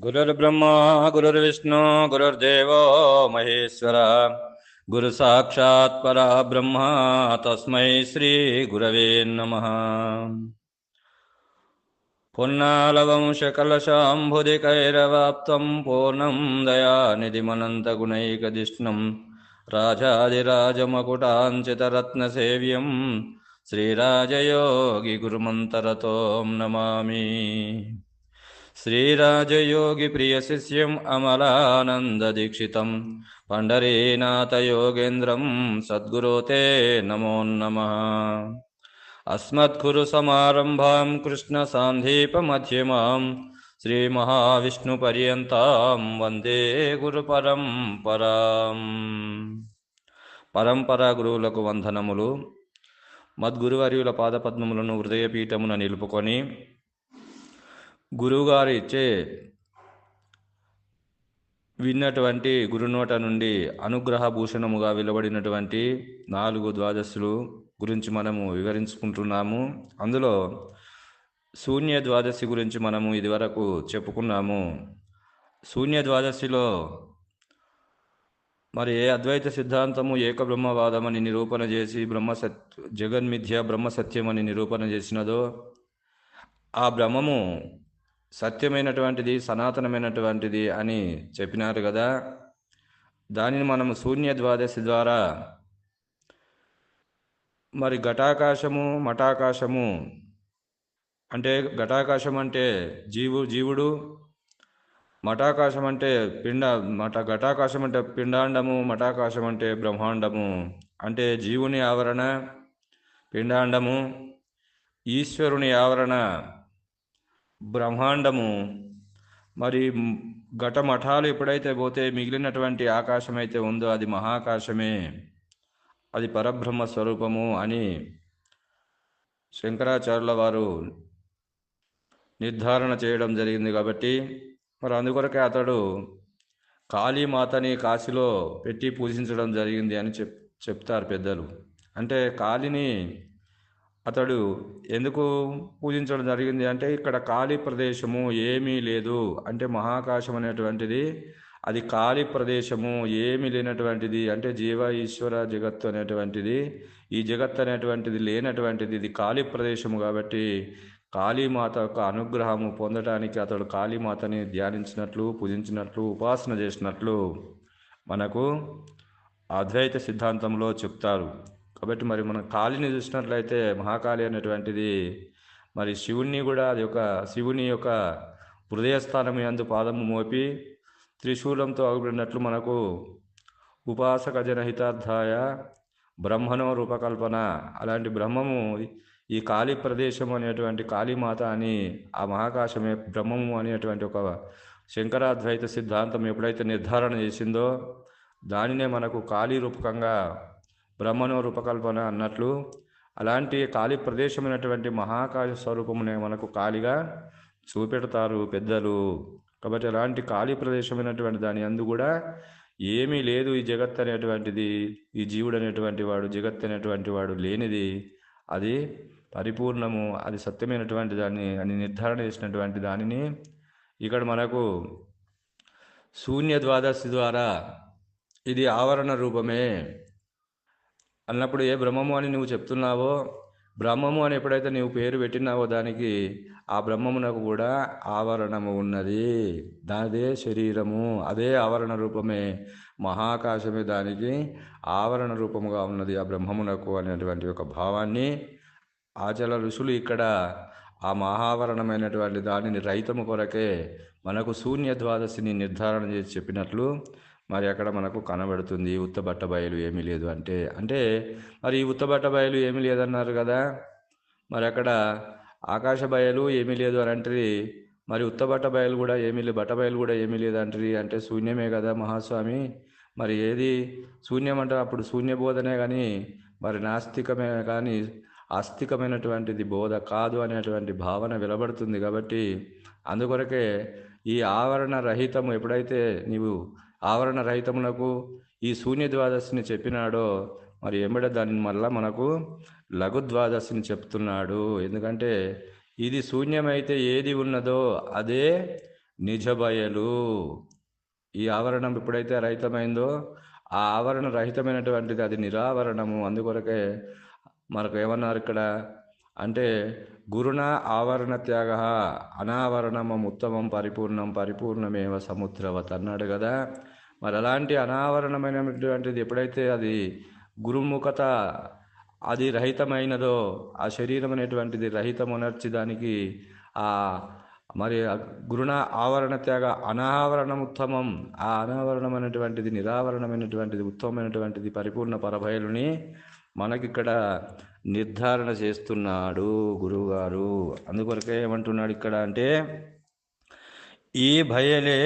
गुरुर्ब्रह्मा, गुरुर्विष्णु, गुरुर्देवो, महेश्वर। गुरु साक्षात् परा ब्रह्म तस्मै श्रीगुरवे नमः। पुन्नालवंशकलशाम्भुदिकैरवाप्तं पूर्णं दयानिधिमनन्तगुणैकदिष्णं राजादिराजमकुटाञ्चितरत्नसेव्यं श्रीराजयोगिगुरुमन्तरतों नमामि। श्रीराजयोगिप्रियशिष्यम् अमलानन्ददीक्षितं पण्डरीनाथयोगेन्द्रं सद्गुरो ते नमो नमः अस्मत्कुरुसमारम्भां कृष्णसान्धीपमध्यमां श्रीमहाविष्णुपर्यन्तां वन्दे గురుపరంపరాం పరంపరా గురువులకు వందనములు మద్గురువర్యుల పాదపద్మములను హృదయపీఠమున నిలుపుకొని గురువుగారు ఇచ్చే విన్నటువంటి గురునోట నుండి అనుగ్రహ భూషణముగా వెలువడినటువంటి నాలుగు ద్వాదశులు గురించి మనము వివరించుకుంటున్నాము. అందులో శూన్య ద్వాదశి గురించి మనము ఇదివరకు చెప్పుకున్నాము. శూన్య ద్వాదశిలో మరి ఏ అద్వైత సిద్ధాంతము ఏక బ్రహ్మవాదమని నిరూపణ చేసి బ్రహ్మసత్ జగన్మిథ్య బ్రహ్మ సత్యం అని నిరూపణ చేసినదో ఆ బ్రహ్మము సత్యమైనటువంటిది సనాతనమైనటువంటిది అని చెప్పినారు కదా. దానిని మనం శూన్య ద్వాదశి ద్వారా మరి ఘటాకాశము మఠాకాశము అంటే ఘటాకాశం అంటే జీవు జీవుడు మఠాకాశం అంటే పిండ మఠ ఘటాకాశం అంటే పిండాండము మఠాకాశం అంటే బ్రహ్మాండము అంటే జీవుని ఆవరణ పిండాండము ఈశ్వరుని ఆవరణ బ్రహ్మాండము. మరి ఘట మఠాలు ఎప్పుడైతే పోతే మిగిలినటువంటి ఆకాశం అయితే ఉందో అది మహాకాశమే. అది పరబ్రహ్మ స్వరూపము అని శంకరాచార్యుల వారు నిర్ధారణ చేయడం జరిగింది కాబట్టి మరి అందుకొరకే అతడు కాళీమాతని కాశీలో పెట్టి పూజించడం జరిగింది అని చెప్ చెప్తారు పెద్దలు. అంటే కాళిని అతడు ఎందుకు పూజించడం జరిగింది అంటే ఇక్కడ ఖాళీ ప్రదేశము ఏమీ లేదు. అంటే మహాకాశం అనేటువంటిది అది ఖాళీ ప్రదేశము ఏమి లేనటువంటిది. అంటే జీవ ఈశ్వర జగత్తు అనేటువంటిది ఈ జగత్ అనేటువంటిది లేనటువంటిది. ఇది ఖాళీ ప్రదేశము కాబట్టి కాళీమాత యొక్క అనుగ్రహము పొందటానికి అతడు కాళీమాతని ధ్యానించినట్లు పూజించినట్లు ఉపాసన చేసినట్లు మనకు అద్వైత సిద్ధాంతంలో చెప్తారు. కాబట్టి మరి మనం కాళిని చూసినట్లయితే మహాకాళి అనేటువంటిది మరి శివుణ్ణి కూడా అది ఒక శివుని యొక్క హృదయస్థానం యందు పాదము మోపి త్రిశూలంతో అగుబడినట్లు మనకు ఉపాసక జనహితార్థాయ బ్రహ్మణో రూపకల్పన. అలాంటి బ్రహ్మము ఈ కాళీ ప్రదేశం అనేటువంటి కాళీమాత అని ఆ మహాకాశమే బ్రహ్మము అనేటువంటి ఒక శంకరాద్వైత సిద్ధాంతం ఎప్పుడైతే నిర్ధారణ చేసిందో దానినే మనకు కాళీ రూపకంగా బ్రహ్మణో రూపకల్పన అన్నట్లు అలాంటి ఖాళీ ప్రదేశమైనటువంటి మహాకాశ స్వరూపమునే మనకు ఖాళీగా చూపెడతారు పెద్దలు. కాబట్టి అలాంటి ఖాళీ ప్రదేశమైనటువంటి దాని అందు కూడా ఏమీ లేదు ఈ జగత్ అనేటువంటిది ఈ జీవుడు అనేటువంటి వాడు జగత్ అనేటువంటి వాడు లేనిది. అది పరిపూర్ణము అది సత్యమైనటువంటి దాన్ని అని నిర్ధారణ చేసినటువంటి దానిని ఇక్కడ మనకు శూన్య ద్వాదశి ద్వారా ఇది ఆవరణ రూపమే అన్నప్పుడు ఏ బ్రహ్మము అని నువ్వు చెప్తున్నావో బ్రహ్మము అని ఎప్పుడైతే నీవు పేరు పెట్టినావో దానికి ఆ బ్రహ్మమునకు కూడా ఆవరణము ఉన్నది. దానిదే శరీరము. అదే ఆవరణ రూపమే మహాకాశమే. దానికి ఆవరణ రూపముగా ఉన్నది ఆ బ్రహ్మమునకు అనేటువంటి ఒక భావాన్ని. ఆచల ఋషులు ఇక్కడ ఆ మహావరణమైనటువంటి దానిని రైతము కొరకే మనకు శూన్య ద్వాదశిని నిర్ధారణ చేసి చెప్పినట్లు మరి అక్కడ మనకు కనబడుతుంది ఉత్తబట్ట బయలు ఏమీ లేదు అంటే అంటే మరి ఈ ఉత్తబట్ట బయలు ఏమీ లేదన్నారు కదా? మరి అక్కడ ఆకాశ బయలు ఏమీ లేదు అని అంటే మరి ఉత్తబట్ట బయలు కూడా ఏమీ లేదు బట్ట బయలు కూడా ఏమీ లేదంటారు అంటే శూన్యమే కదా మహాస్వామి. మరి ఏది? శూన్యం అంటే అప్పుడు శూన్య బోధనే కానీ మరి నాస్తికమే కానీ ఆస్తికమైనటువంటిది బోధ కాదు అనేటువంటి భావన వెలబడుతుంది కాబట్టి అందుకొరకే ఈ ఆవరణ రహితము ఎప్పుడైతే నీవు ఆవరణ రహితమునకు ఈ శూన్య ద్వాదశిని చెప్పినాడో మరి ఎంబడ దాని మళ్ళా మనకు లఘు ద్వాదశిని చెప్తున్నాడు. ఎందుకంటే ఇది శూన్యమైతే ఏది ఉన్నదో అదే నిజబయలు. ఈ ఆవరణం ఎప్పుడైతే రహితమైందో ఆ ఆవరణ రహితమైనటువంటిది అది నిరావరణము. అందుకొరకే మనకు ఏమన్నారు ఇక్కడ? అంటే గురుణ ఆవరణ త్యాగ అనావరణమం ఉత్తమం పరిపూర్ణం పరిపూర్ణమేవ సముద్రవత్ అన్నాడు కదా. మరి అలాంటి అనావరణమైనటువంటిది ఎప్పుడైతే అది గురుముఖత అది రహితమైనదో ఆ శరీరం అనేటువంటిది రహితమునర్చి దానికి ఆ మరి గురుణ ఆవరణ త్యాగ అనావరణం ఉత్తమం ఆ అనావరణం అనేటువంటిది నిరావరణమైనటువంటిది ఉత్తమమైనటువంటిది పరిపూర్ణ పరభయలుని మనకిక్కడ నిర్ధారణ చేస్తున్నాడు గురువుగారు. అందుకొరకే ఏమంటున్నాడు ఇక్కడ అంటే ఈ భయలే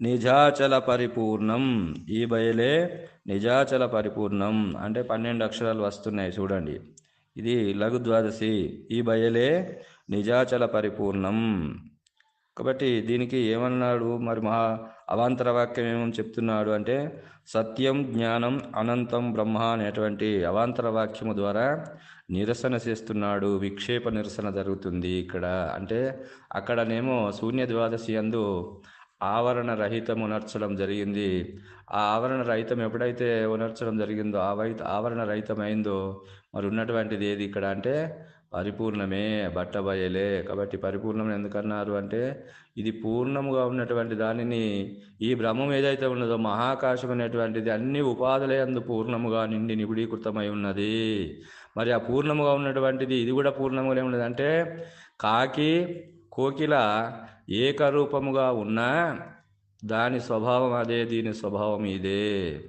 నిజాచల పరిపూర్ణం. ఈ బయలే నిజాచల పరిపూర్ణం. అంటే పన్నెండు అక్షరాలు వస్తున్నాయి చూడండి. ఇది లఘు ద్వాదశి. ఈ బయలే నిజాచల పరిపూర్ణం. కాబట్టి దీనికి ఏమన్నాడు? మరి మహా అవాంతర వాక్యం ఏమని చెప్తున్నాడు అంటే సత్యం జ్ఞానం అనంతం బ్రహ్మ అనేటువంటి అవాంతర వాక్యము ద్వారా నిరసన చేస్తున్నాడు. విక్షేప నిరసన జరుగుతుంది ఇక్కడ. అంటే అక్కడనేమో శూన్య ద్వాదశి అందు ఆవరణ రహితం ఉనర్చడం జరిగింది. ఆ ఆవరణ రహితం ఎప్పుడైతే ఉనర్చడం జరిగిందో ఆ వై ఆవరణ రహితమైందో మరి ఉన్నటువంటిది ఏది ఇక్కడ అంటే పరిపూర్ణమే బట్టబయలే. కాబట్టి పరిపూర్ణం ఎందుకన్నారు అంటే ఇది పూర్ణముగా ఉన్నటువంటి దానిని ఈ బ్రహ్మం ఏదైతే ఉన్నదో మహాకాశం అనేటువంటిది అన్ని ఉపాధులే అందు పూర్ణముగా నిండి నిబిడీకృతమై ఉన్నది. మరి ఆ పూర్ణముగా ఉన్నటువంటిది ఇది కూడా పూర్ణముగా ఉన్నది. అంటే కాకి కోకిల ఏకరూపముగా ఉన్నా దాని స్వభావం అదే దీని స్వభావం ఇదే.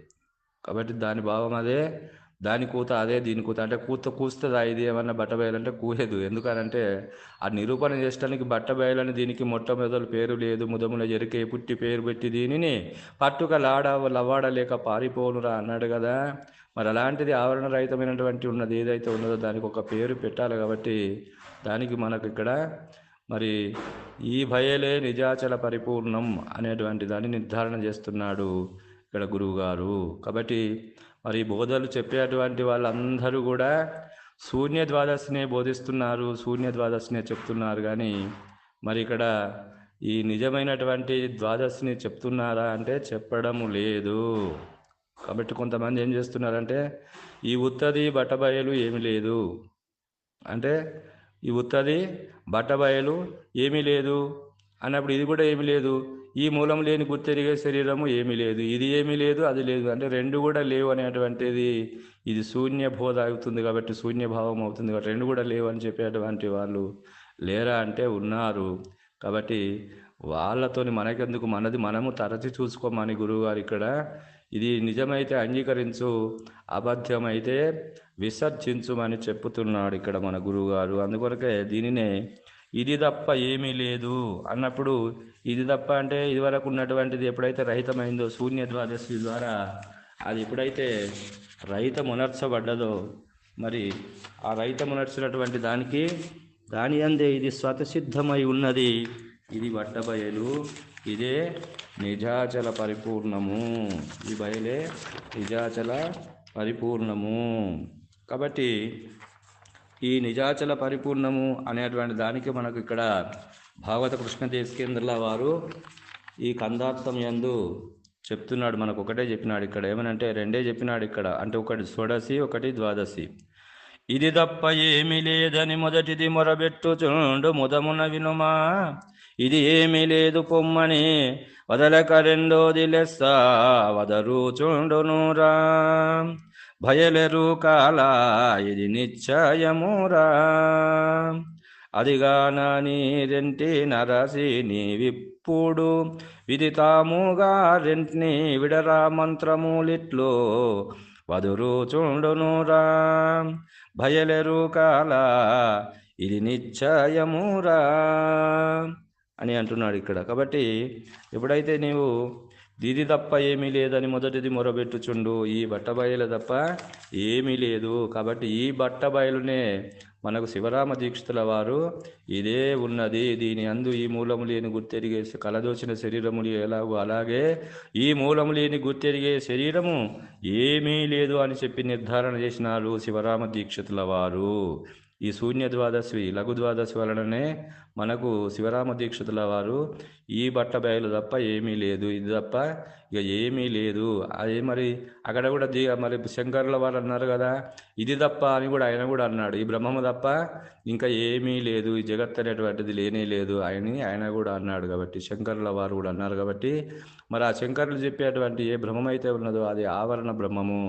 కాబట్టి దాని భావం అదే దాని కూత అదే దీని కూత. అంటే కూత కూస్తుందా ఇది ఏమన్నా బట్ట బయలంటే కూయదు. ఎందుకనంటే ఆ నిరూపణ చేయడానికి బట్ట బయలని దీనికి మొట్టమొదలు పేరు లేదు. ముదముల ఎరికే పుట్టి పేరు పెట్టి దీనిని పట్టుక లాడ లవ్వాడలేక పారిపోనురా అన్నాడు కదా. మరి అలాంటిది ఆవరణ రహితమైనటువంటి ఉన్నది ఏదైతే ఉన్నదో దానికి ఒక పేరు పెట్టాలి కాబట్టి దానికి మనకు ఇక్కడ మరి ఈ భయలే నిజాచల పరిపూర్ణం అనేటువంటి దాన్ని నిర్ధారణ చేస్తున్నాడు ఇక్కడ గురువుగారు. కాబట్టి మరి బోధలు చెప్పేటువంటి వాళ్ళందరూ కూడా శూన్య ద్వాదశినే బోధిస్తున్నారు శూన్య ద్వాదశినే చెప్తున్నారు. కానీ మరి ఇక్కడ ఈ నిజమైనటువంటి ద్వాదశిని చెప్తున్నారా అంటే చెప్పడం లేదు. కాబట్టి కొంతమంది ఏం చేస్తున్నారంటే ఈ ఉత్తది బట్టబయలు ఏమీ లేదు. అంటే ఈ ఉత్తది బట్టబయలు ఏమీ లేదు. అన్నప్పుడు ఇది కూడా ఏమీ లేదు. ఈ మూలం లేని గుర్తెరిగే శరీరము ఏమీ లేదు. ఇది ఏమీ లేదు అది లేదు. అంటే రెండు కూడా లేవు అనేటువంటిది ఇది శూన్య బోధ అవుతుంది కాబట్టి శూన్యభావం అవుతుంది కాబట్టి రెండు కూడా లేవు అని చెప్పేటువంటి వాళ్ళు లేరా అంటే ఉన్నారు. కాబట్టి వాళ్ళతోని మనకెందుకు? మనది మనము తరచి చూసుకోమని గురువుగారు ఇక్కడ ఇది నిజమైతే అంగీకరించు అబద్ధమైతే విసర్జించుమని చెప్పుతున్నాడు ఇక్కడ మన గురువుగారు. అందుకొరకే దీనినే ఇది తప్ప ఏమీ లేదు అన్నప్పుడు ఇది తప్ప అంటే ఇదివరకు ఉన్నటువంటిది ఎప్పుడైతే రహితమైందో శూన్య ద్వాదశి ద్వారా అది ఎప్పుడైతే రహితమునర్చబడ్డదో మరి ఆ రహితమునర్చినటువంటి దానికి దాని అందే ఇది స్వతసిద్ధమై ఉన్నది. ఇది వట్టబయలు ఇదే నిజాచల పరిపూర్ణము. ఈ బయలే నిజాచల పరిపూర్ణము. కాబట్టి ఈ నిజాచల పరిపూర్ణము అనేటువంటి దానికి మనకు ఇక్కడ భాగవత కృష్ణ దేశకేంద్రుల వారు ఈ కందార్థం యందు చెప్తున్నాడు మనకు ఒకటే చెప్పినాడు ఇక్కడ. ఏమనంటే రెండే చెప్పినాడు ఇక్కడ. అంటే ఒకటి షోడసి ఒకటి ద్వాదశి. ఇది తప్ప ఏమీ లేదని మొదటిది మొరబెట్టుచుండు ముదమున వినుమా. ఇది ఏమీ లేదు పొమ్మని వదలక రెండోది లెస్స వదరుచుండునురా. భయలెరు కాల ఇది నిశ్చయమురా. అదిగాన నీరెంటి నరసి నీవిప్పుడు విదితాముగా రెంటిని విడరా మంత్రములిట్లో వదురు చూడునురా. భయలెరు కాల ఇది నిశ్చయమురా అని అంటున్నాడు ఇక్కడ. కాబట్టి ఎప్పుడైతే నీవు దీది తప్ప ఏమీ లేదని మొదటిది మొరబెట్టుచుండు. ఈ బట్టబయలు తప్ప ఏమీ లేదు. కాబట్టి ఈ బట్టబయలునే మనకు శివరామ దీక్షితుల వారు ఇదే ఉన్నది. దీని అందు ఈ మూలము లేని గుర్తెరిగే కలదోచిన శరీరములు ఎలాగో అలాగే ఈ మూలము లేని గుర్తెరిగే శరీరము ఏమీ లేదు అని చెప్పి నిర్ధారణ చేసినారు శివరామ దీక్షితుల వారు. ఈ శూన్య ద్వాదశి లఘు ద్వాదశి వలననే మనకు శివరామ దీక్షితుల వారు ఈ బట్ట బయలు తప్ప ఏమీ లేదు. ఇది తప్ప ఇక ఏమీ లేదు. అది మరి అక్కడ కూడా దీ మరి శంకరుల వారు అన్నారు కదా ఇది తప్ప అని కూడా ఆయన కూడా అన్నాడు. ఈ బ్రహ్మము తప్ప ఇంకా ఏమీ లేదు. ఈ జగత్ అనేటువంటిది లేనే లేదు అని ఆయన కూడా అన్నాడు కాబట్టి శంకరుల వారు కూడా అన్నారు కాబట్టి మరి ఆ శంకరులు చెప్పేటువంటి ఏ బ్రహ్మం అయితే ఉన్నదో అది ఆవరణ బ్రహ్మము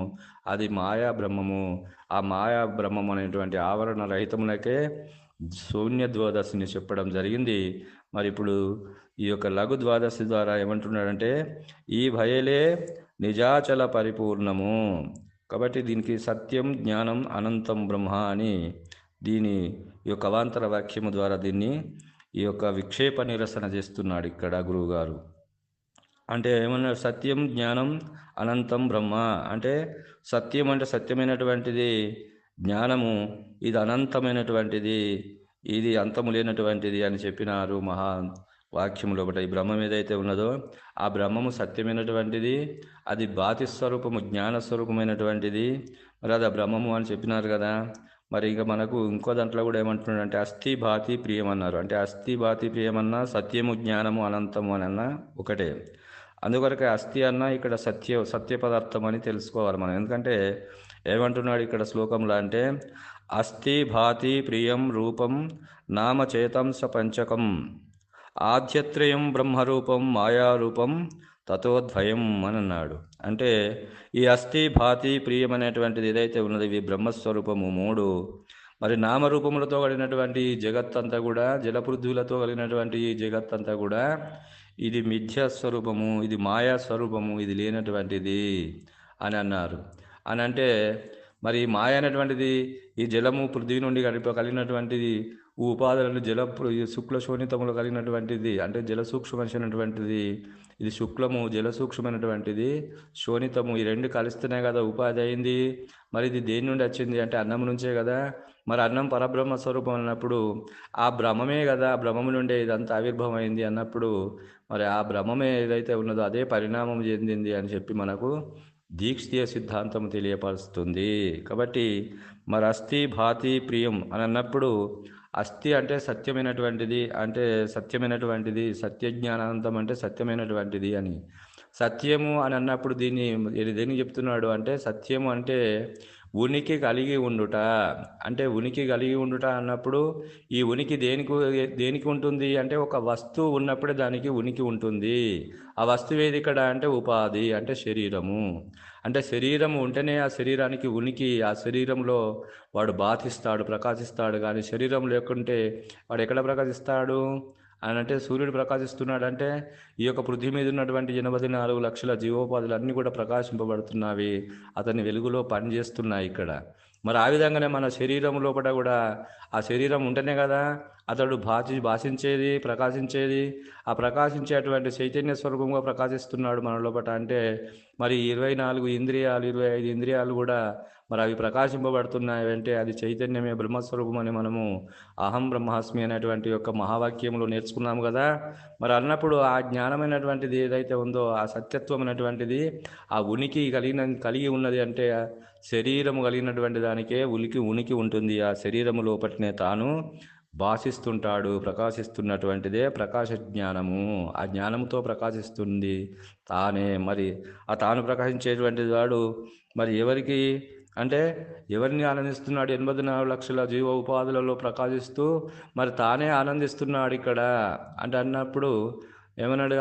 అది మాయా బ్రహ్మము ఆ మాయా బ్రహ్మం అనేటువంటి ఆవరణ రహితమునకే శూన్య ద్వాదశిని చెప్పడం జరిగింది. మరి ఇప్పుడు ఈ యొక్క లఘు ద్వాదశి ద్వారా ఏమంటున్నాడంటే ఈ భయలే నిజాచల పరిపూర్ణము. కాబట్టి దీనికి సత్యం జ్ఞానం అనంతం బ్రహ్మ అని దీని ఈ యొక్క అవాంతర వాక్యము ద్వారా దీన్ని ఈ యొక్క విక్షేప నిరసన చేస్తున్నాడు ఇక్కడ గురువుగారు. అంటే ఏమన్నా సత్యం జ్ఞానం అనంతం బ్రహ్మ. అంటే సత్యం అంటే సత్యమైనటువంటిది జ్ఞానము ఇది అనంతమైనటువంటిది ఇది అంతము లేనటువంటిది అని చెప్పినారు మహా వాక్యములో ఒకటి. ఈ బ్రహ్మం ఏదైతే ఉన్నదో ఆ బ్రహ్మము సత్యమైనటువంటిది అది బాతి స్వరూపము జ్ఞాన స్వరూపమైనటువంటిది. మరి అది ఆ బ్రహ్మము అని చెప్పినారు కదా. మరి ఇంకా మనకు ఇంకో దాంట్లో కూడా ఏమంటున్నాడు అంటే అస్థి భాతి ప్రియం అన్నారు అంటే అస్థి భాతి ప్రియమన్నా సత్యము జ్ఞానము అనంతము అని అన్నా ఒకటే. అందుకొరకే అస్థి అన్న ఇక్కడ సత్య సత్య పదార్థం అని తెలుసుకోవాలి మనం. ఎందుకంటే ఏమంటున్నాడు ఇక్కడ శ్లోకంలో అంటే అస్థి భాతి ప్రియం రూపం నామచేతంస పంచకం ఆధ్యత్రయం బ్రహ్మరూపం మాయారూపం తతోద్వయం అని అన్నాడు. అంటే ఈ అస్థి భాతి ప్రియం అనేటువంటిది ఏదైతే ఉన్నది ఇవి బ్రహ్మస్వరూపము మూడు మరి నామరూపములతో కలిగినటువంటి ఈ జగత్తంతా కూడా జలపృథ్వులతో కలిగినటువంటి ఈ జగత్తంతా కూడా ఇది మిథ్యా స్వరూపము ఇది మాయా స్వరూపము ఇది లేనటువంటిది అని అన్నారు. అని అంటే మరి మాయ అనేటువంటిది ఈ జలము పృథ్వీ నుండి కలిపి కలిగినటువంటిది ఉపాధులను జల ఈ శుక్ల శోణితములు కలిగినటువంటిది అంటే జల సూక్ష్మమైనటువంటిది ఇది శుక్లము జల సూక్ష్మమైనటువంటిది శోణితము ఈ రెండు కలిస్తేనే కదా ఉపాధి అయింది. మరి ఇది దేని నుండి వచ్చింది? అంటే అన్నం నుంచే కదా. మరి అన్నం పరబ్రహ్మ స్వరూపం అన్నప్పుడు ఆ బ్రహ్మమే కదా ఆ నుండే ఇదంతా ఆవిర్భవం అయింది అన్నప్పుడు మరి ఆ బ్రహ్మమే ఏదైతే ఉన్నదో అదే పరిణామం చెందింది అని చెప్పి మనకు దీక్షీయ సిద్ధాంతం తెలియపరుస్తుంది. కాబట్టి మరి అస్థి భాతి ప్రియం అని అన్నప్పుడు అస్థి అంటే సత్యమైనటువంటిది అంటే సత్యమైనటువంటిది సత్యజ్ఞానాంతం అంటే సత్యమైనటువంటిది అని. సత్యము అని అన్నప్పుడు దీన్ని దేనికి చెప్తున్నాడు అంటే సత్యము అంటే ఉనికి కలిగి ఉండుట. అంటే ఉనికి కలిగి ఉండుట అన్నప్పుడు ఈ ఉనికి దేనికి దేనికి ఉంటుంది? అంటే ఒక వస్తువు ఉన్నప్పుడే దానికి ఉనికి ఉంటుంది. ఆ వస్తువు ఏది ఇక్కడ? అంటే ఉపాధి అంటే శరీరము. అంటే శరీరం ఉంటేనే ఆ శరీరానికి ఉనికి ఆ శరీరంలో వాడు బాధిస్తాడు ప్రకాశిస్తాడు. కానీ శరీరం లేకుంటే వాడు ఎక్కడ ప్రకాశిస్తాడు? అని అంటే సూర్యుడు ప్రకాశిస్తున్నాడంటే ఈ యొక్క పృథ్వీ మీద ఉన్నటువంటి ఎనభై నాలుగు లక్షల జీవోపాధులు అన్నీ కూడా ప్రకాశింపబడుతున్నవి. అతని వెలుగులో పనిచేస్తున్నాయి ఇక్కడ. మరి ఆ విధంగానే మన శరీరం లోపల కూడా ఆ శరీరం ఉంటేనే కదా అతడు భాషి భాషించేది ప్రకాశించేది. ఆ ప్రకాశించేటువంటి చైతన్య స్వరూపంగా ప్రకాశిస్తున్నాడు మన లోపల అంటే మరి ఇరవై నాలుగు ఇంద్రియాలు ఇరవై ఐదు ఇంద్రియాలు కూడా మరి అవి ప్రకాశింపబడుతున్నాయి అంటే అది చైతన్యమే బ్రహ్మస్వరూపం అని మనము అహం బ్రహ్మాస్మి అనేటువంటి యొక్క మహావాక్యంలో నేర్చుకున్నాము కదా. మరి అన్నప్పుడు ఆ జ్ఞానమైనటువంటిది ఏదైతే ఉందో ఆ సత్యత్వం అనేటువంటిది ఆ ఉనికి కలిగిన కలిగి ఉన్నది అంటే శరీరము కలిగినటువంటి దానికే ఉనికి ఉనికి ఉంటుంది. ఆ శరీరము లోపటినే తాను భాషిస్తుంటాడు ప్రకాశిస్తున్నటువంటిదే ప్రకాశ జ్ఞానము. ఆ జ్ఞానంతో ప్రకాశిస్తుంది తానే. మరి ఆ తాను ప్రకాశించేటువంటి వాడు మరి ఎవరికి? అంటే ఎవరిని ఆనందిస్తున్నాడు? ఎనభై నాలుగు లక్షల జీవ ఉపాధులలో ప్రకాశిస్తూ మరి తానే ఆనందిస్తున్నాడు ఇక్కడ. అంటే అన్నప్పుడు ఏమన్నాడు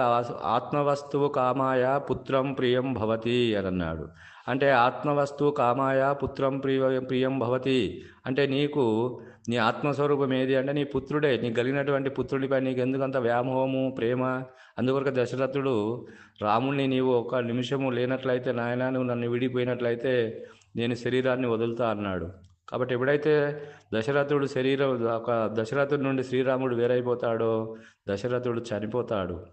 ఆత్మవస్తువు కామాయ పుత్రం ప్రియం భవతి అని అన్నాడు. అంటే ఆత్మవస్తు కామాయ పుత్రం ప్రియ ప్రియం భవతి. అంటే నీకు నీ ఆత్మస్వరూపం ఏది? అంటే నీ పుత్రుడే నీకు కలిగినటువంటి పుత్రుడిపై నీకు ఎందుకంత వ్యామోహము ప్రేమ? అందుకొరకు దశరథుడు రాముణ్ణి నీవు ఒక నిమిషము లేనట్లయితే నాయన నువ్వు నన్ను విడిపోయినట్లయితే నేను శరీరాన్ని వదులుతా అన్నాడు. కాబట్టి ఎప్పుడైతే దశరథుడు శరీరం ఒక దశరథుడి నుండి శ్రీరాముడు వేరైపోతాడో దశరథుడు చనిపోతాడు.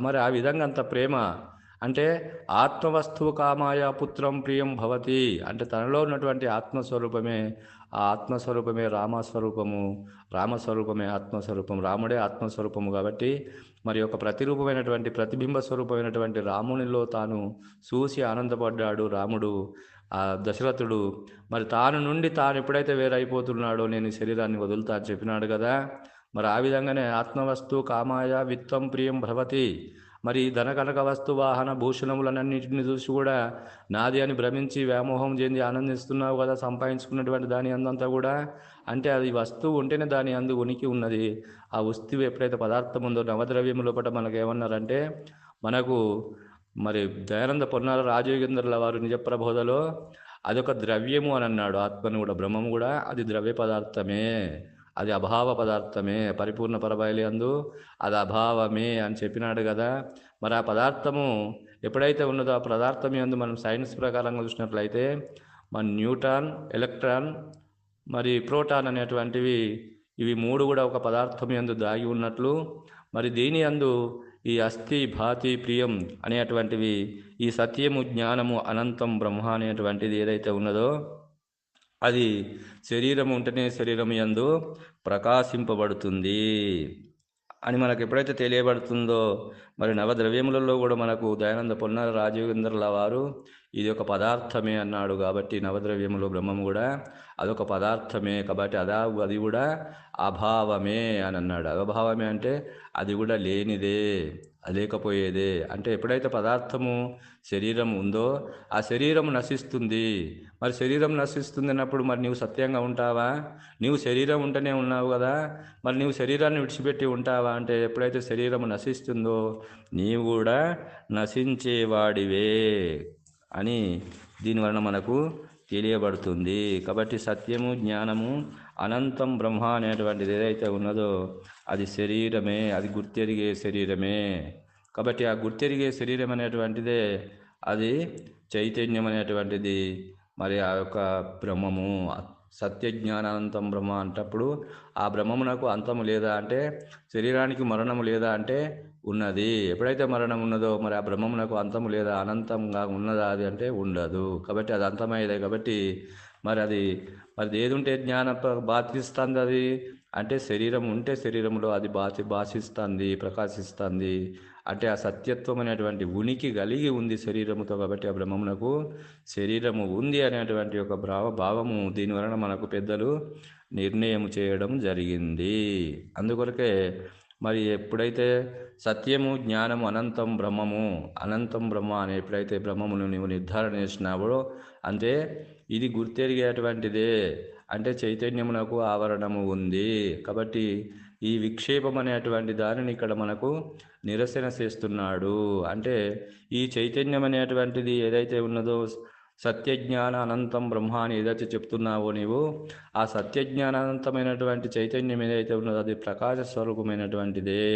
మరి ఆ విధంగా అంత ప్రేమ అంటే ఆత్మవస్తువు కామాయ పుత్రం ప్రియం భవతి అంటే తనలో ఉన్నటువంటి ఆత్మస్వరూపమే ఆ ఆత్మస్వరూపమే రామస్వరూపము రామస్వరూపమే ఆత్మస్వరూపం రాముడే ఆత్మస్వరూపము కాబట్టి మరి ఒక ప్రతిరూపమైనటువంటి ప్రతిబింబ స్వరూపమైనటువంటి రామునిలో తాను చూసి ఆనందపడ్డాడు రాముడు ఆ దశరథుడు. మరి తాను నుండి తాను ఎప్పుడైతే వేరైపోతున్నాడో నేను శరీరాన్ని వదులుతా అని చెప్పినాడు కదా మరి ఆ విధంగానే ఆత్మవస్తు కామాయ విత్తం ప్రియం భవతి మరి ధన కనక వస్తు వాహన భూషణములన్నింటిని చూసి కూడా నాది అని భ్రమించి వ్యామోహం చెంది ఆనందిస్తున్నావు కదా సంపాదించుకున్నటువంటి దాని అందంతా కూడా. అంటే అది వస్తువు ఉంటేనే దాని అందు ఉనికి ఉన్నది. ఆ వస్తువు ఎప్పుడైతే పదార్థం ఉందో నవద్రవ్యం లోపల మనకు ఏమన్నారంటే మనకు మరి దయానంద పొన్నాల రాజయోగేంద్రుల వారు నిజప్రబోధలో అదొక ద్రవ్యము అని అన్నాడు ఆత్మను కూడా బ్రహ్మము కూడా అది ద్రవ్య పదార్థమే. అది అభావ పదార్థమే పరిపూర్ణ పరబయలి అందు. అది అభావమే అని చెప్పినాడు కదా. మరి ఆ పదార్థము ఎప్పుడైతే ఉన్నదో ఆ పదార్థం ఎందు మనం సైన్స్ ప్రకారంగా చూసినట్లయితే మన న్యూటాన్ ఎలక్ట్రాన్ మరి ప్రోటాన్ అనేటువంటివి ఇవి మూడు కూడా ఒక పదార్థం యందు దాగి ఉన్నట్లు. మరి దీని యందు ఈ అస్థి భాతి ప్రియం అనేటువంటివి ఈ సత్యము జ్ఞానము అనంతం బ్రహ్మ అనేటువంటిది ఏదైతే ఉన్నదో అది శరీరం ఉంటేనే శరీరం యందు ప్రకాశింపబడుతుంది అని మనకు ఎప్పుడైతే తెలియబడుతుందో మరి నవద్రవ్యములలో కూడా మనకు దయానంద పొన్నాల రాజేంద్రుల వారు ఇది ఒక పదార్థమే అన్నాడు కాబట్టి నవద్రవ్యములో బ్రహ్మం కూడా అదొక పదార్థమే కాబట్టి అదా అది కూడా అభావమే అని అన్నాడు. అభావమే అంటే అది కూడా లేనిదే లేకపోయేదే. అంటే ఎప్పుడైతే పదార్థము శరీరం ఉందో ఆ శరీరం నశిస్తుంది. మరి శరీరం నశిస్తుంది అన్నప్పుడు మరి నీవు సత్యంగా ఉంటావా? నీవు శరీరం ఉంటేనే ఉన్నావు కదా. మరి నీవు శరీరాన్ని విడిచిపెట్టి ఉంటావా? అంటే ఎప్పుడైతే శరీరం నశిస్తుందో నీవు కూడా నశించేవాడివే. అని దీనివలన మనకు తెలియబడుతుంది. కాబట్టి సత్యము జ్ఞానము అనంతం బ్రహ్మ అనేటువంటిది ఏదైతే ఉన్నదో అది శరీరమే అది గుర్తెరిగే శరీరమే. కాబట్టి ఆ గుర్తెరిగే శరీరం అనేటువంటిదే అది చైతన్యం అనేటువంటిది. మరి ఆ యొక్క బ్రహ్మము సత్యజ్ఞానానంతం బ్రహ్మ అంటప్పుడు ఆ బ్రహ్మమునకు అంతము లేదా అంటే శరీరానికి మరణము లేదా అంటే ఉన్నది. ఎప్పుడైతే మరణం ఉన్నదో మరి ఆ బ్రహ్మమునకు అంతము లేదా అనంతంగా ఉన్నదా అది అంటే ఉండదు. కాబట్టి అది అంతమయ్యేదే కాబట్టి మరి అది మరి ఏది ఉంటే జ్ఞాన బాధిస్తుంది అది అంటే శరీరం ఉంటే శరీరంలో అది బాసి భాషిస్తుంది ప్రకాశిస్తుంది. అంటే ఆ సత్యత్వం అనేటువంటి ఉనికి కలిగి ఉంది శరీరముతో కాబట్టి ఆ బ్రహ్మమునకు శరీరము ఉంది అనేటువంటి ఒక భావ భావము. దీనివలన మనకు పెద్దలు నిర్ణయం చేయడం జరిగింది. అందుకొరకే మరి ఎప్పుడైతే సత్యము జ్ఞానము అనంతం బ్రహ్మము అనంతం బ్రహ్మ అని ఎప్పుడైతే బ్రహ్మమును నువ్వు నిర్ధారణ చేసినావో అంటే ఇది గుర్తెరిగేటువంటిదే. అంటే చైతన్యమునకు ఆవరణము ఉంది. కాబట్టి ఈ విక్షేపం అనేటువంటి దానిని ఇక్కడ మనకు నిరసన చేస్తున్నాడు. అంటే ఈ చైతన్యం అనేటువంటిది ఏదైతే ఉన్నదో సత్యజ్ఞాన అనంతం బ్రహ్మ అని ఏదైతే చెప్తున్నావో నీవు ఆ సత్యజ్ఞానానంతమైనటువంటి చైతన్యం ఏదైతే ఉన్నదో అది ప్రకాశ స్వరూపమైనటువంటిదే.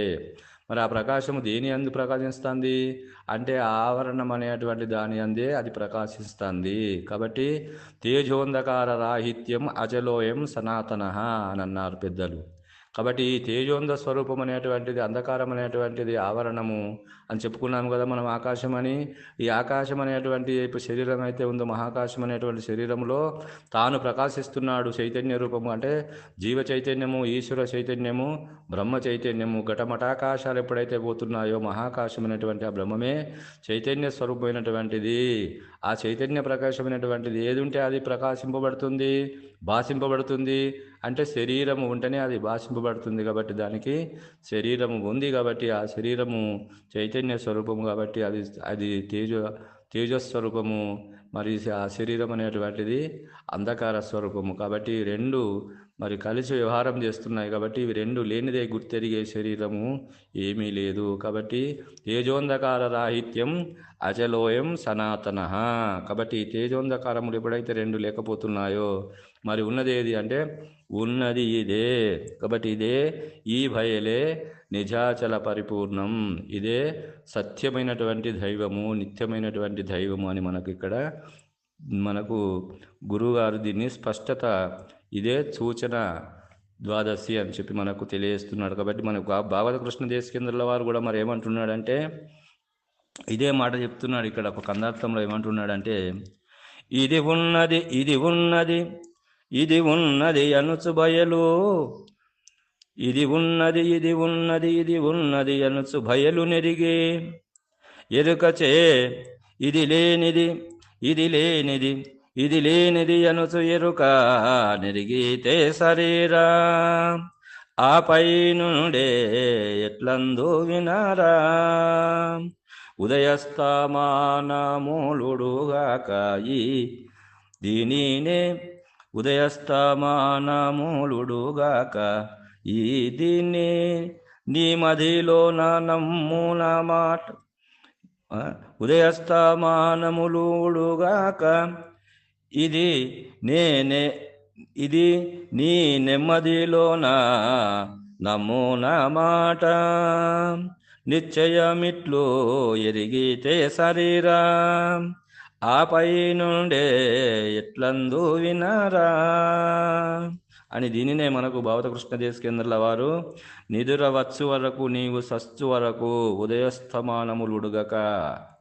మరి ఆ ప్రకాశము దేని అందు ప్రకాశిస్తుంది? అంటే ఆవరణం అనేటువంటి దాని అందే అది ప్రకాశిస్తుంది. కాబట్టి తేజోంధకార రాహిత్యం అజలోయం సనాతన అని అన్నారు పెద్దలు. కాబట్టి ఈ తేజోంద స్వరూపం అనేటువంటిది అంధకారం అనేటువంటిది ఆవరణము అని చెప్పుకున్నాము కదా మనం ఆకాశం అని. ఈ ఆకాశం అనేటువంటి ఇప్పుడు శరీరం అయితే ఉందో మహాకాశం అనేటువంటి శరీరంలో తాను ప్రకాశిస్తున్నాడు చైతన్య రూపము. అంటే జీవ చైతన్యము ఈశ్వర చైతన్యము బ్రహ్మ చైతన్యము ఘటమటాకాశాలు ఎప్పుడైతే పోతున్నాయో మహాకాశం అనేటువంటి ఆ బ్రహ్మమే చైతన్య స్వరూపమైనటువంటిది. ఆ చైతన్య ప్రకాశమైనటువంటిది ఏది ఉంటే అది ప్రకాశింపబడుతుంది. భాషింపబడుతుంది అంటే శరీరము ఉంటేనే అది భాషింపబడుతుంది కాబట్టి దానికి శరీరము ఉంది కాబట్టి ఆ శరీరము చైతన్య స్వరూపము కాబట్టి అది అది తేజ తేజస్వరూపము మరి ఆ శరీరం అనేటువంటిది అంధకార స్వరూపము. కాబట్టి రెండు మరి కలిసి వ్యవహారం చేస్తున్నాయి కాబట్టి ఇవి రెండు లేనిదే గుర్తెరిగే శరీరము ఏమీ లేదు. కాబట్టి తేజోంధకార రాహిత్యం అచలోయం సనాతన. కాబట్టి తేజోంధకారములు ఎప్పుడైతే రెండు లేకపోతున్నాయో మరి ఉన్నది ఏది అంటే ఉన్నది ఇదే. కాబట్టి ఇదే ఈ భయలే నిజాచల పరిపూర్ణం. ఇదే సత్యమైనటువంటి దైవము నిత్యమైనటువంటి దైవము అని మనకు ఇక్కడ మనకు గురువుగారు దీన్ని స్పష్టత ఇదే సూచన ద్వాదశి అని చెప్పి మనకు తెలియజేస్తున్నాడు. కాబట్టి మనకు భాగవత కృష్ణ దేశకేంద్రుల వారు కూడా మరి ఏమంటున్నాడంటే ఇదే మాట చెప్తున్నాడు ఇక్కడ ఒక కందార్థంలో ఏమంటున్నాడంటే ఇది ఉన్నది ఇది ఉన్నది ఇది ఉన్నది అనుచు బయలు. ఇది ఉన్నది ఇది ఉన్నది ఇది ఉన్నది అనుచు భయలు నెరిగి. ఎరుకచే ఇది లేనిది ఇది లేనిది ఇది లేనిది అనుసు ఎరుక నిరిగితే శరీరా. ఆపై నుండే ఎట్లందు వినరా. ఉదయస్తమానములుడుగాక ఈ దీనినే ఉదయస్తమానమూలుడుగాక ఈ దీన్ని నీ మదిలో నా నమ్మున మాట ఆ, ఉదయస్తమానములుడుగాక ఇది నేనే ఇది నీ నెమ్మదిలోన నమూన మాట. నిశ్చయమిట్లు ఎరిగితే శరీరా. ఆపై నుండే ఎట్లందు వినరా. అని దీనినే మనకు భావత కృష్ణదేశ కేంద్రాల వారు నిదుర వచ్చు వరకు నీవు సచ్చు వరకు ఉదయస్తమానములుడుగక.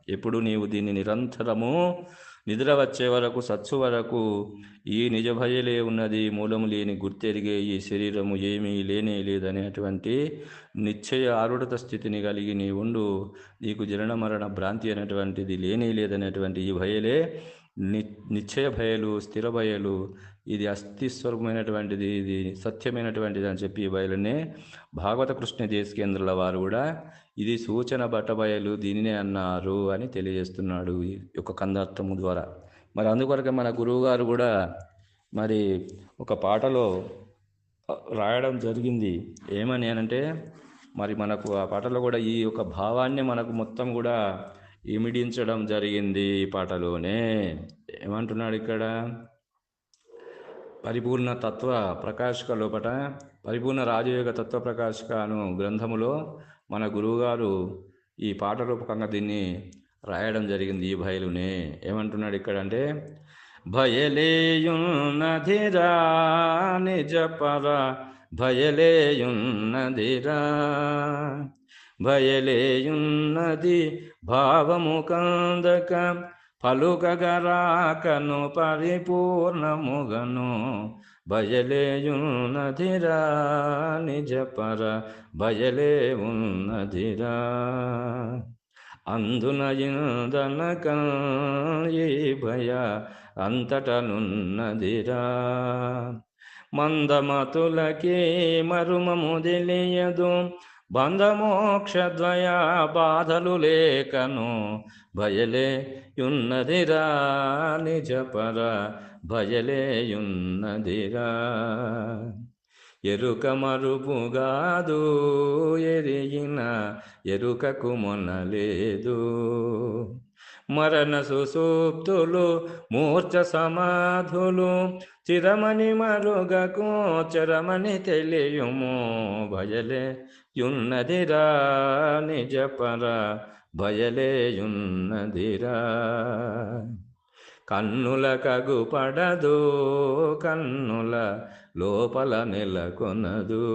ఎప్పుడు నీవు దీన్ని నిరంతరము నిద్ర వచ్చే వరకు సత్సు వరకు ఈ నిజ భయలే ఉన్నది. మూలము లేని గుర్తెరిగే ఈ శరీరము ఏమీ లేనే లేదనేటువంటి నిశ్చయ ఆరుడత స్థితిని కలిగి నీ ఉండు. నీకు జనన మరణ భ్రాంతి అనేటువంటిది లేనే లేదనేటువంటి ఈ భయలే ని నిశ్చయ భయలు స్థిర భయలు. ఇది అస్థిస్వరూపమైనటువంటిది ఇది సత్యమైనటువంటిది అని చెప్పి ఈ బయలునే భాగవత కృష్ణ దేశకేంద్రుల వారు కూడా ఇది సూచన బట్టబయలు దీనినే అన్నారు అని తెలియజేస్తున్నాడు ఈ యొక్క కందార్థము ద్వారా. మరి అందుకొరకే మన గురువు గారు కూడా మరి ఒక పాటలో రాయడం జరిగింది. ఏమని అనంటే మరి మనకు ఆ పాటలో కూడా ఈ యొక్క భావాన్ని మనకు మొత్తం కూడా ఇమిడించడం జరిగింది ఈ పాటలోనే. ఏమంటున్నాడు ఇక్కడ? పరిపూర్ణ తత్వ ప్రకాశక లోపట పరిపూర్ణ రాజయోగ తత్వ ప్రకాశక అను గ్రంథములో మన గురువుగారు ఈ పాట రూపకంగా దీన్ని రాయడం జరిగింది ఈ భయలునే ఏమంటున్నాడు ఇక్కడ అంటే భయలేయున్నధిరా నిజ పర భయలేయున్నదిరా భయలేయున్నది భావము కందక పలుకగరాకను పరిపూర్ణముగను భయలేయున్నదిరా ఉన్నదిరా నిజపర భయలే ఉన్నదిరా అందున ఇందనక ఈ భయ అంతటనున్నదిరా మందమతులకి మరుమము తెలియదు బంధమోక్షద్వయ బాధలు లేకను భయలే ఉన్నదిరా నిజపర భయలేయున్నదిరా ఎరుక మరుపుగాదు ఎరిగిన ఎరుకకు మొనలేదు. మరణ సుసూప్తులు మూర్ఛ సమాధులు చిరమణి మరుగకు చరమని తెలియము. భయలే యున్నదిరా నిజపర భయలే కన్నుల కగుపడదు కన్నుల లోపల నెలకొనదు.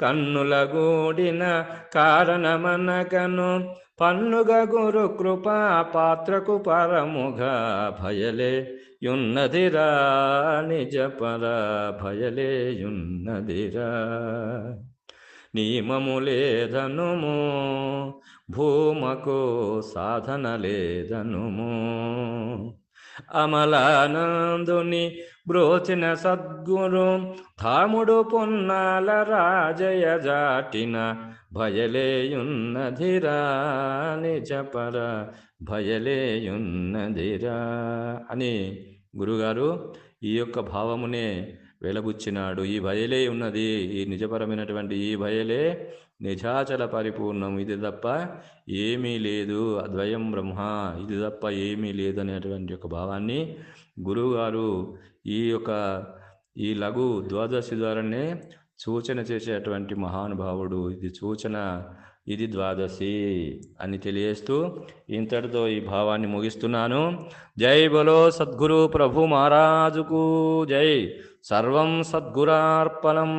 కన్నుల గూడిన కారణమనకను పన్నుగ గురు కృపా పాత్రకు పరముగా భయలే యున్నదిరా నిజపర భయలే యున్నదిరా. నియమము లేదనుము భూమకో సాధన లేదనుము. అమలానందుని బ్రోచిన సద్గురు ధాముడు పొన్నాల రాజయ జాటిన భయలేయున్నధిరా నిజపర భయలేయున్నధిరా అని గురుగారు ఈ యొక్క భావమునే వెలబుచ్చినాడు. ఈ భయలే ఉన్నది ఈ నిజపరమైనటువంటి ఈ భయలే నిజాచల పరిపూర్ణం. ఇది తప్ప ఏమీ లేదు. అద్వయం బ్రహ్మ. ఇది తప్ప ఏమీ లేదు అనేటువంటి ఒక భావాన్ని గురువుగారు ఈ యొక్క ఈ లఘు ద్వాదశి ద్వారానే సూచన చేసేటువంటి మహానుభావుడు. ఇది సూచన ఇది ద్వాదశి అని తెలియజేస్తూ ఇంతటితో ఈ భావాన్ని ముగిస్తున్నాను. జై బలో సద్గురు ప్రభు మహారాజుకు. జై. సర్వం సద్గురార్పణం.